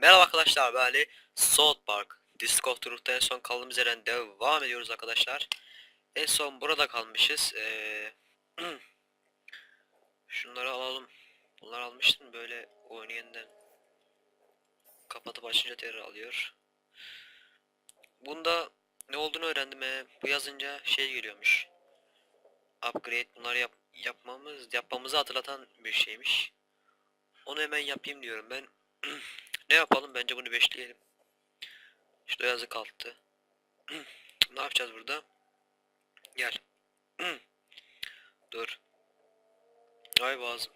Merhaba arkadaşlar ben Ali. South Park Discord Truth'ta en son kaldığımız yerden devam ediyoruz arkadaşlar. En son burada kalmışız. Ee, Şunları alalım. Bunları almıştım böyle oyunu yeniden Kapatıp açınca terör alıyor. Bunda ne olduğunu öğrendim ee, Bu yazınca şey geliyormuş. Upgrade bunları yap yapmamız yapmamızı hatırlatan bir şeymiş. Onu hemen yapayım diyorum ben ne yapalım? Bence bunu beşleyelim. İşte yazı kalktı. ne yapacağız burada? Gel. Dur. Ay boğazım.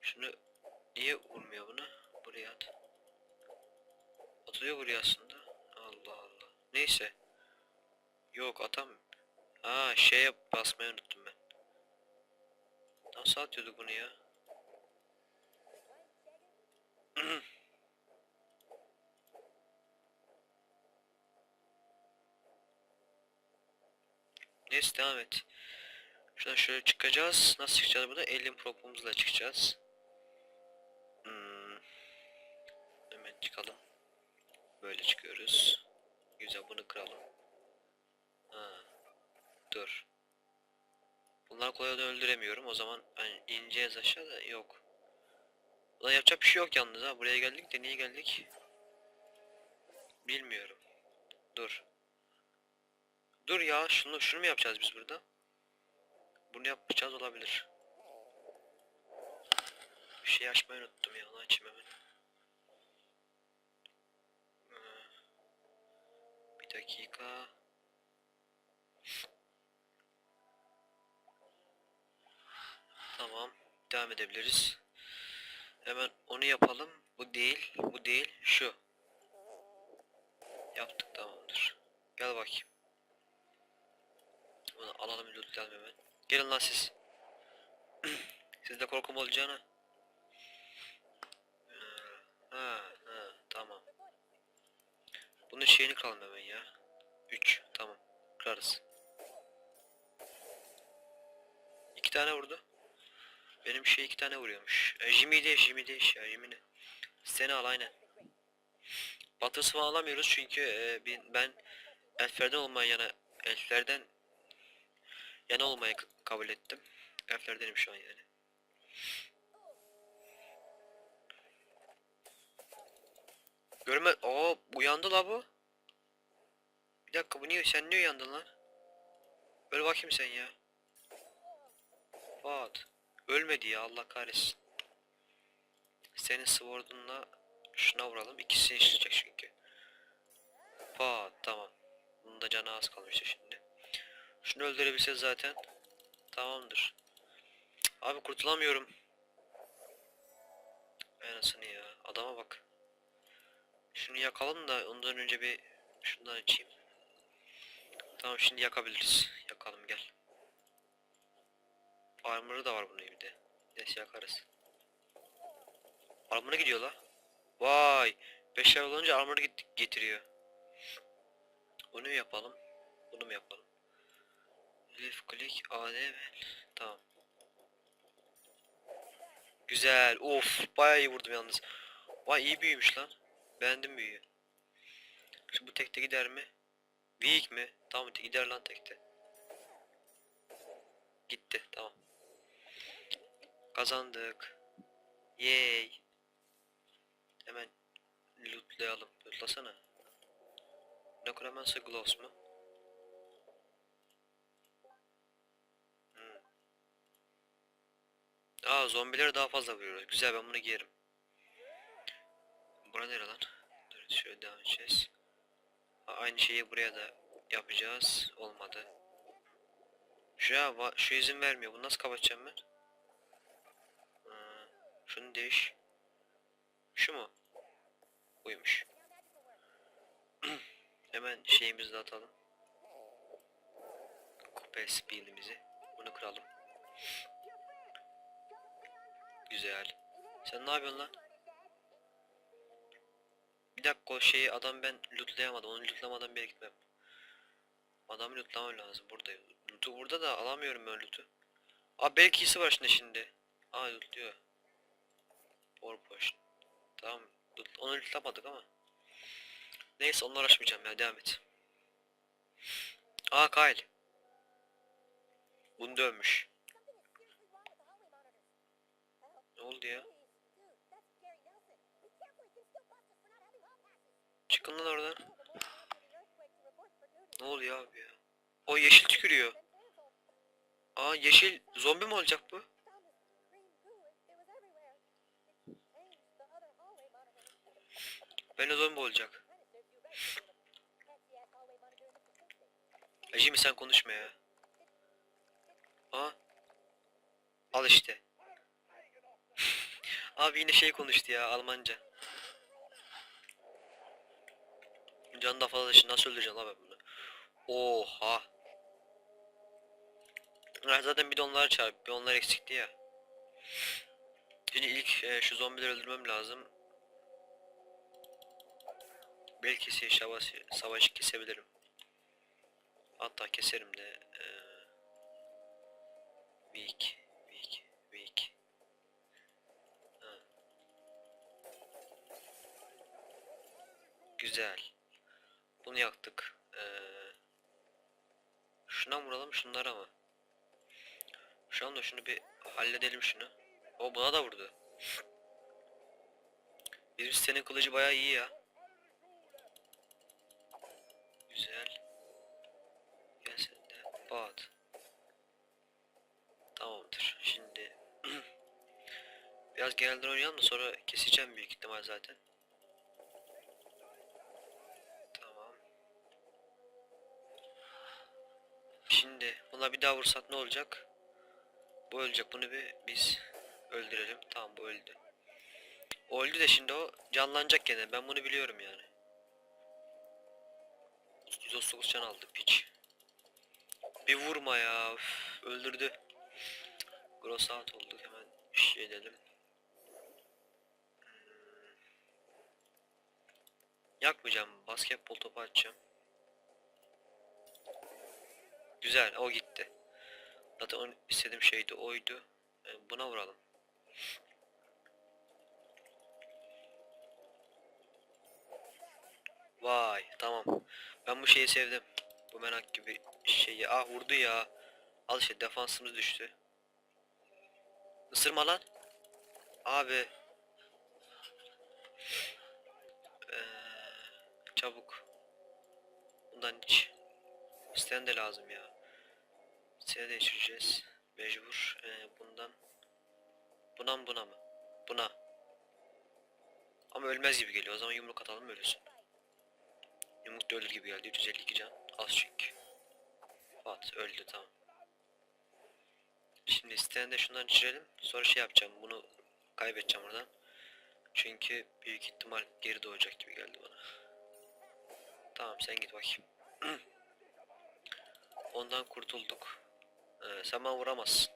Şunu niye vurmuyor bunu? Buraya at. Atılıyor buraya aslında. Allah Allah. Neyse. Yok atam. Ha şeye basmayı unuttum ben. Nasıl atıyorduk bunu ya? Neyse devam et. Şuradan şöyle çıkacağız. Nasıl çıkacağız burada? 50 propumuzla çıkacağız. Hmm. Hemen çıkalım. Böyle çıkıyoruz. Güzel bunu kıralım. Ha. Dur. Bunlar kolay öldüremiyorum. O zaman hani ineceğiz aşağıda. Yok. Ulan yapacak bir şey yok yalnız ha. Buraya geldik de niye geldik? Bilmiyorum. Dur. Dur ya şunu şunu mu yapacağız biz burada? Bunu yapacağız olabilir. Bir şey açmayı unuttum ya onu açayım hemen. Ee, Bir dakika. Tamam. Devam edebiliriz. Hemen onu yapalım. Bu değil. Bu değil. Şu. Yaptık tamamdır. Gel bakayım. Bunu alalım lootlayalım hemen. Gelin lan siz. Sizde korkum olacağına. Ha, ha, tamam. Bunun şeyini kıralım hemen ya. 3 tamam. Kırarız. İki tane vurdu. Benim şey iki tane vuruyormuş. E, Jimmy de Jimmy de ya Jimmy ne? Seni al aynen. Falan alamıyoruz çünkü e, ben elflerden olmaya yana elflerden yana olmayı k- kabul ettim. Elflerdenim şu an yani. Görme o uyandı la bu. Bir dakika bu niye sen niye uyandın lan? Öl bakayım sen ya. Fuat. Ölmedi ya Allah kahretsin. Senin sword'unla şuna vuralım. İkisi işleyecek çünkü. Pat tamam. Bunun da canı az kalmıştı şimdi. Şunu öldürebilse zaten tamamdır. Abi kurtulamıyorum. Anasını ya. Adama bak. Şunu yakalım da ondan önce bir şundan açayım. Tamam şimdi yakabiliriz. Yakalım gel. Armor'ı da var bunun bir de. Neyse yakarız. Armor'a gidiyor la. Vay. 5 level olunca armor'ı getiriyor. Bunu yapalım? Bunu mu yapalım? Left click AD Tamam. Güzel. Of, bayağı iyi vurdum yalnız. Vay iyi büyümüş lan. Beğendim büyüyü. Şimdi bu tekte gider mi? Weak mi? Tamam gider lan tekte. Gitti tamam. Kazandık. Yay. Hemen lootlayalım. Lootlasana. Necromancer Gloves mu? Hmm. Aa zombileri daha fazla vuruyoruz. Güzel ben bunu giyerim. Bura nere lan? Dur şöyle devam edeceğiz. Aynı şeyi buraya da yapacağız. Olmadı. Şu, şu izin vermiyor. Bunu nasıl kapatacağım ben? Şunu değiş. Şu mu? Buymuş. Hemen şeyimizi de atalım. Kupe speed'imizi. Bunu kıralım. Güzel. Sen ne yapıyorsun lan? Bir dakika o şeyi adam ben lootlayamadım. Onu lootlamadan bir yere gitmem. Adamı lootlamam lazım burada. Loot'u burada da alamıyorum ben loot'u. Aa belki var şimdi şimdi. Aa lootluyor. Or potion. Tamam. Onu lütlemedik ama. Neyse onunla uğraşmayacağım ya devam et. Aa Kyle. Bunu dövmüş. Ne oldu ya? Çıkın lan oradan. Ne oluyor abi ya? O yeşil tükürüyor. Aa yeşil zombi mi olacak bu? Ben zombi olacak. Ya Jimmy sen konuşma ya. Aa. Al işte. Abi yine şey konuştu ya Almanca. Can da fazla şimdi nasıl öldüreceğim ben bunu? Oha. Ha, zaten bir de onlar çarp, bir onlar eksikti ya. Şimdi ilk e, şu zombileri öldürmem lazım. Belki şey savaş, savaşı kesebilirim. Hatta keserim de. E, weak, weak, weak. Güzel. Bunu yaktık. Ee, şuna vuralım şunlara mı? Şu anda şunu bir halledelim şunu. O buna da vurdu. Bizim senin kılıcı bayağı iyi ya. Güzel. Gel sen de. Bat. Tamamdır. Şimdi biraz genelden oynayalım da sonra keseceğim büyük ihtimal zaten. Tamam. Şimdi buna bir daha vursak ne olacak? Bu ölecek. Bunu bir biz öldürelim. Tamam bu öldü. O öldü de şimdi o canlanacak gene. Ben bunu biliyorum yani. 139 can aldı piç. Bir vurma ya. Üf, öldürdü. Gross out olduk hemen şey edelim. Hmm. Yakmayacağım. Basketbol topu atacağım. Güzel o gitti. Zaten istediğim şeydi oydu. E, Buna vuralım. Vay tamam. Ben bu şeyi sevdim. Bu merak gibi şeyi. Ah vurdu ya. Al işte defansımız düştü. Isırma lan. Abi. Ee, çabuk. Bundan hiç. İsteyen de lazım ya. Seni değiştireceğiz. Mecbur. Ee, bundan. Buna mı buna mı? Buna. Ama ölmez gibi geliyor. O zaman yumruk atalım ölürsün. Yumruk da gibi geldi. 352 can. Az çünkü. At öldü tamam. Şimdi isteyen de şundan içirelim. Sonra şey yapacağım. Bunu kaybedeceğim oradan. Çünkü büyük ihtimal geri doğacak gibi geldi bana. Tamam sen git bakayım. Ondan kurtulduk. Ee, sen bana vuramazsın.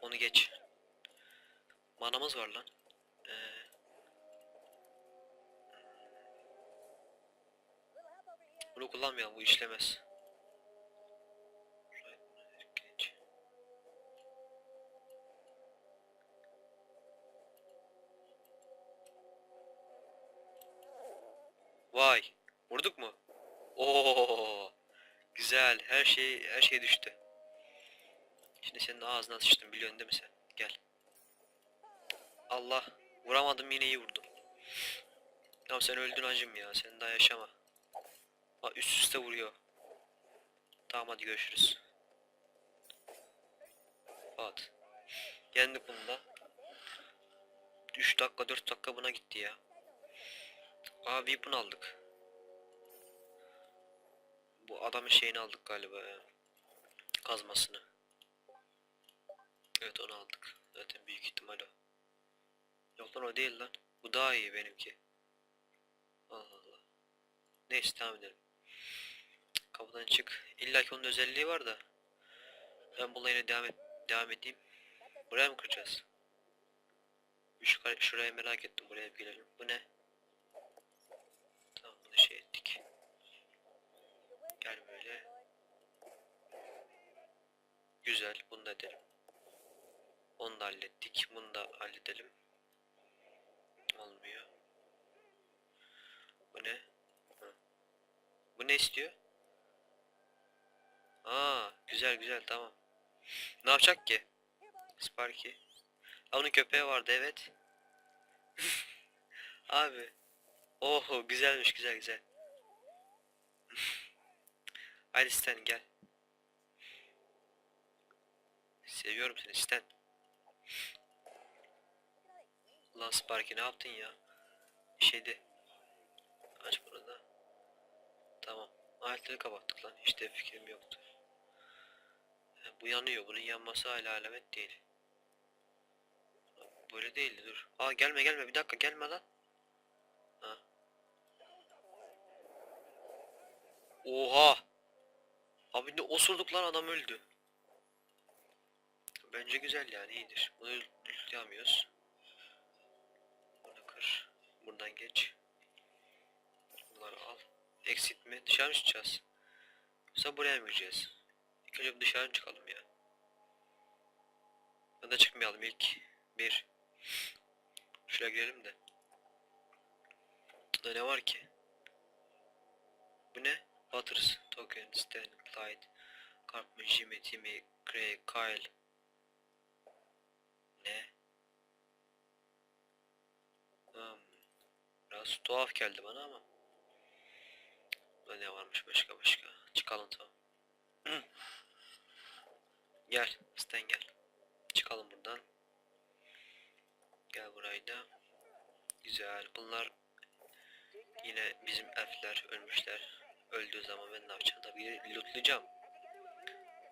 Onu geç. Manamız var lan. Ee, bunu kullanmayalım bu işlemez. Vay. Vurduk mu? Oo. Güzel. Her şey her şey düştü. Şimdi senin ağzına sıçtım biliyorsun değil mi sen? Gel. Allah. Vuramadım yine iyi vurdum. Tamam sen öldün acım ya. Sen daha yaşama. Ha üst üste vuruyor. Tamam hadi görüşürüz. At. Yendik bunu da. 3 dakika 4 dakika buna gitti ya. Abi bunu aldık. Bu adamın şeyini aldık galiba ya. Kazmasını. Evet onu aldık. Zaten büyük ihtimal o. Yok lan o değil lan. Bu daha iyi benimki. Allah Allah. Neyse devam edelim. Kapıdan çık. İlla ki onun özelliği var da. Ben bununla yine devam, et, devam edeyim. Buraya mı kıracağız? Şu, şuraya merak ettim. Buraya bir girelim. Bu ne? Tamam bunu şey ettik. Gel böyle. Güzel. Bunu da edelim. Onu da hallettik. Bunu da halledelim. Olmuyor. Bu ne istiyor? Aa, güzel güzel tamam. Ne yapacak ki? Sparky. Aa, onun köpeği vardı evet. Abi. Oho güzelmiş güzel güzel. Haydi Stan gel. Seviyorum seni Stan. Lan Sparky ne yaptın ya? Şeydi. Aç bunu da. Tamam. Aletleri kapattık lan. Hiç de fikrim yoktu. Ha, Bu yanıyor. Bunun yanması hala alamet değil. Böyle değildi dur. Aa gelme gelme bir dakika gelme lan. Ha. Oha. Abi ne osurduk lan adam öldü. Bence güzel yani iyidir. Bunu yutlayamıyoruz. Bunu kır. Buradan geç. Exit mi? Dışarı mı çıkacağız? Yoksa buraya mı gireceğiz? İlk önce dışarı çıkalım ya. Ya da çıkmayalım ilk. Bir. Şuraya girelim de. Burada ne var ki? Bu ne? Butters, Token, Stan, Clyde, Cartman, Jimmy, Timmy, Craig, Kyle. Ne? Hmm. Biraz tuhaf geldi bana ama. Burada ne varmış başka başka. Çıkalım tamam. Gel Stan gel. Çıkalım buradan. Gel burayı da. Güzel. Bunlar yine bizim elfler ölmüşler. Öldüğü zaman ben ne yapacağım? Tabii lootlayacağım.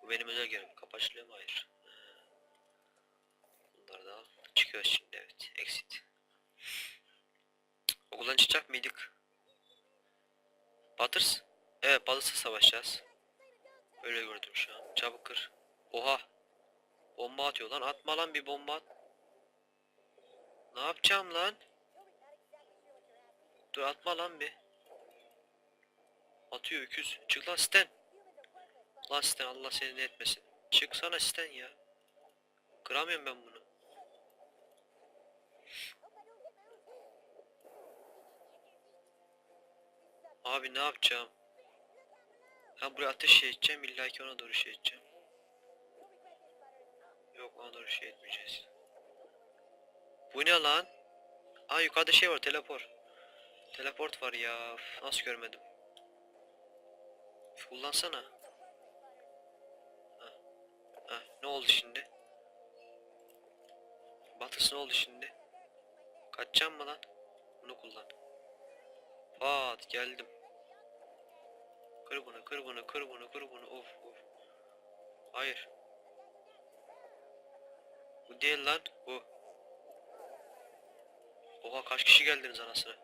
Bu benim özel görevim. Kapaçlıyor mu? Hayır. Bunları da. Çıkıyoruz şimdi evet. Exit. Okuldan çıkacak mıydık? Butters? Evet Butters'la savaşacağız. Öyle gördüm şu an. Çabuk kır. Oha. Bomba atıyor lan. Atma lan bir bomba at. Ne yapacağım lan? Dur atma lan bir. Atıyor öküz. Çık lan Stan. Lan Stan Allah seni ne etmesin. Çıksana Stan ya. Kıramıyorum ben bunu. Abi ne yapacağım? Ha buraya ateş şey edeceğim illa ki ona doğru şey edeceğim. Yok ona doğru şey etmeyeceğiz. Bu ne lan? Aa yukarıda şey var teleport. Teleport var ya. Nasıl görmedim? Kullansana. Ha. Ha, ne oldu şimdi? Batısı ne oldu şimdi? Kaçacağım mı lan? Bunu kullan. Pat geldim. Kır bunu, kır bunu, kır bunu, kır bunu. Of of. Hayır. Bu değil lan. Bu. Oha kaç kişi geldiniz anasını.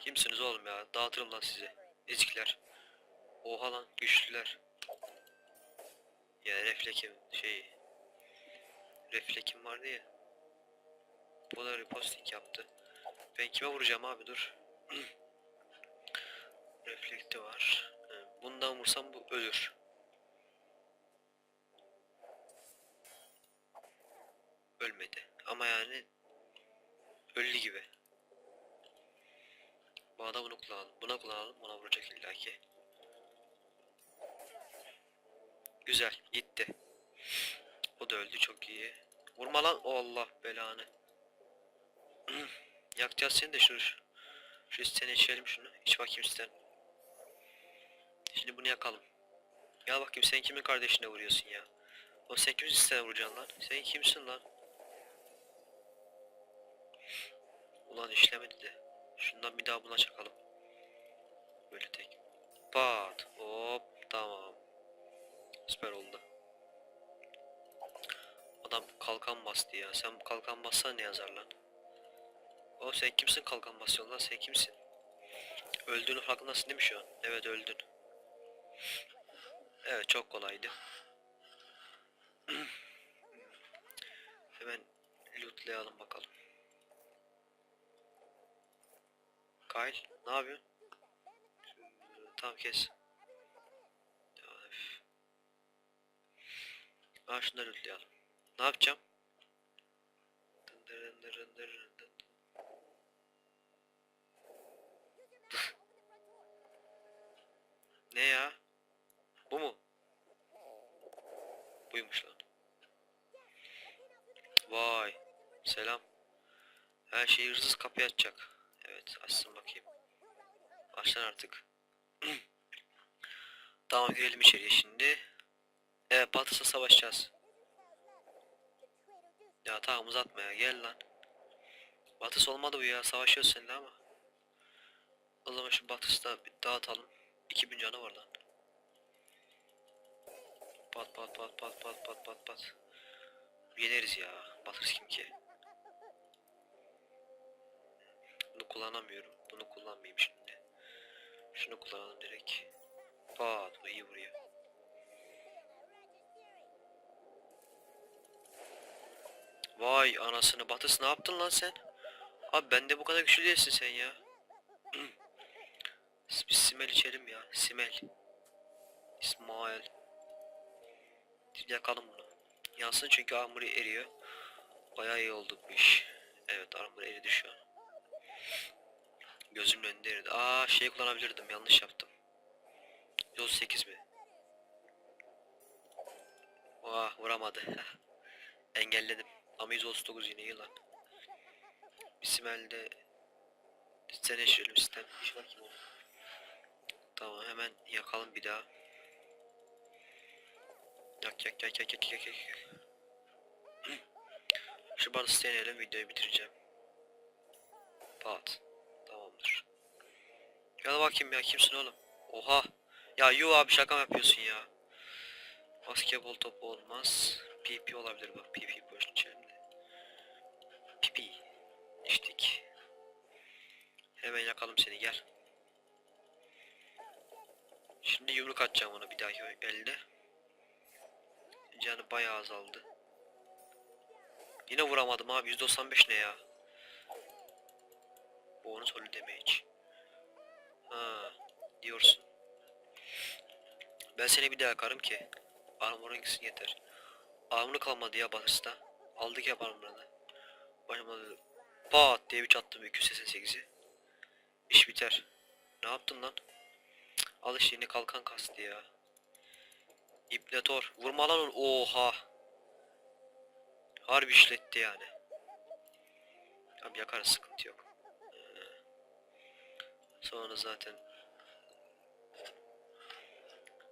Kimsiniz oğlum ya? Dağıtırım lan sizi. Ezikler. Oha lan güçlüler. Ya reflekim şey. Reflekim vardı ya. Bu da reposting yaptı. Ben kime vuracağım abi dur. Reflekti var. He, Bundan vursam bu ölür. Ölmedi. Ama yani öldü gibi. Bu da bunu kullanalım. Buna kullanalım. Buna vuracak illaki. Güzel. Gitti. O da öldü. Çok iyi. Vurma lan. O Allah belanı. Yakacağız seni de şu şu istene içelim şunu. İç bakayım isten. Şimdi bunu yakalım. Gel bakayım sen kimin kardeşine vuruyorsun ya? O sen kimin istene vuracaksın lan? Sen kimsin lan? Ulan işlemedi de. Şundan bir daha buna çakalım. Böyle tek. Pat. Hop. Tamam. Süper oldu. Adam kalkan bastı ya. Sen kalkan bassan ne yazar lan? O sen kimsin kalkan basıyorsun lan? Sen kimsin? Öldüğünü farkındasın değil mi şu an? Evet öldün. Evet çok kolaydı. Hemen lootlayalım bakalım. Kyle ne yapıyorsun? Tamam kes. Aa şunları lootlayalım. Ne yapacağım? Ne ya? Bu mu? Buymuş lan. Vay. Selam. Her şeyi hırsız kapıyı açacak. Evet açsın bakayım. Aç lan artık. tamam girelim içeriye şimdi. Evet Batıs'la savaşacağız. Ya tamam uzatma ya gel lan. Batıs olmadı bu ya savaşıyoruz seninle ama. O zaman şu Batıs'ta bir dağıtalım. 2000 canı var lan. Pat pat pat pat pat pat pat pat. Yeneriz ya. Batırız kim ki? Bunu kullanamıyorum. Bunu kullanmayayım şimdi. Şunu kullanalım direkt. Pat bu iyi vuruyor. Vay anasını Batıs ne yaptın lan sen? Abi bende bu kadar güçlü değilsin sen ya. Biz simel içelim ya. Simel. İsmail. Yakalım bunu. Yansın çünkü armor'ı eriyor. Bayağı iyi oldu bu iş. Evet armor eridi şu an. Gözümün önünde eridi. Aa şey kullanabilirdim yanlış yaptım. 138 mi? Vah vuramadı. Engelledim. Ama 139 yine iyi lan. Bismillah'de sistem yaşayalım sistem. İş bakayım oğlum. Tamam hemen yakalım bir daha. Yak yak yak yak yak yak yak. Şu barı deneyelim videoyu bitireceğim. Pat. Tamamdır. Gel bakayım ya kimsin oğlum? Oha. Ya yu abi şaka mı yapıyorsun ya? Basketbol topu olmaz. PP olabilir bak. PP boş içerimde. PP. İçtik. Hemen yakalım seni gel. Şimdi yumruk atacağım ona bir dahaki elde. Canı bayağı azaldı. Yine vuramadım abi 195 ne ya? Bonus holü damage. Ha diyorsun. Ben seni bir daha yakarım ki. Armor'un gitsin yeter. Armor'u kalmadı ya Batıs'ta. Aldık ya armor'ını. Başıma. Pat diye bir çattım 288'i. İş biter. Ne yaptın lan? Al işte yine kalkan kastı ya. İpletor. Vurma lan onu. Oha. Harbi işletti yani. Abi yakarız sıkıntı yok. Ee, sonra zaten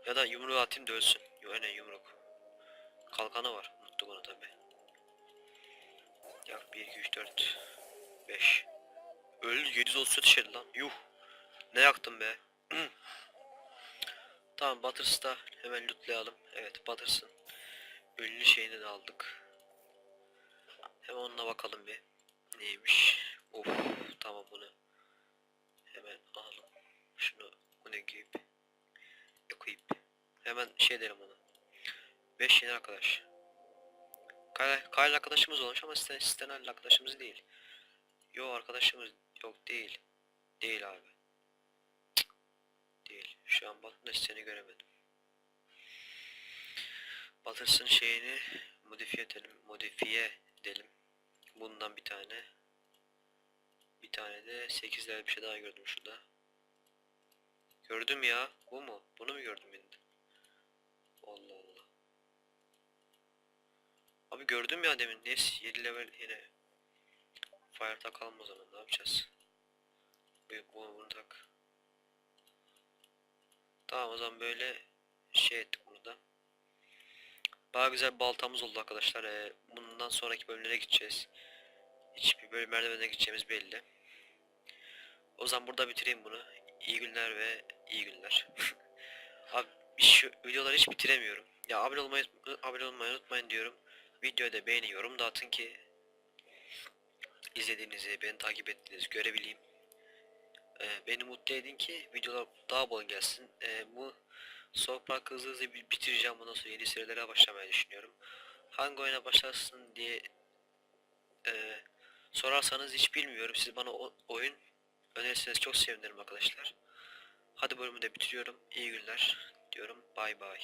ya da yumruğu atayım da ölsün. Yo aynen yumruk. Kalkanı var. Unuttuk onu tabi. Yak 1 2 3 4 5. Öldü 734 işedi lan. Yuh. Ne yaktım be. tamam Butters'ta hemen lootlayalım. Evet Butters'ın ünlü şeyini de aldık. Hemen onunla bakalım bir. Neymiş? Of tamam bunu. Hemen alalım. Şunu bu ne giyip koyup hemen şey derim ona. 5 yeni arkadaş. Kyle, arkadaşımız olmuş ama Sten, Stenal arkadaşımız değil. Yo arkadaşımız yok değil. Değil abi. Şu an Batman'da seni göremedim. Batırsın şeyini modifiye edelim. Modifiye edelim. Bundan bir tane. Bir tane de 8 level bir şey daha gördüm şurada. Gördüm ya. Bu mu? Bunu mu gördüm de? Allah Allah. Abi gördüm ya demin. Neyse 7 level yine. Fire takalım o zaman. Ne yapacağız? Bu, bu bunu tak. Tamam o zaman böyle şey ettik burada. Daha güzel bir baltamız oldu arkadaşlar. Ee, bundan sonraki bölümlere gideceğiz. Hiçbir bölüm merdivene gideceğimiz belli. O zaman burada bitireyim bunu. İyi günler ve iyi günler. Abi şu videoları hiç bitiremiyorum. Ya abone olmayı abone olmayı unutmayın diyorum. Videoya da beğeni yorum da atın ki izlediğinizi, beni takip ettiğinizi görebileyim. Ee, beni mutlu edin ki videolar daha bol gelsin. Ee, bu Soğuk Park hızlı hızlı bi- bitireceğim. Bundan sonra yeni serilere başlamayı düşünüyorum. Hangi oyuna başlarsın diye e, sorarsanız hiç bilmiyorum. Siz bana o, oyun önerirseniz çok sevinirim arkadaşlar. Hadi bölümü de bitiriyorum. İyi günler diyorum. Bay bay.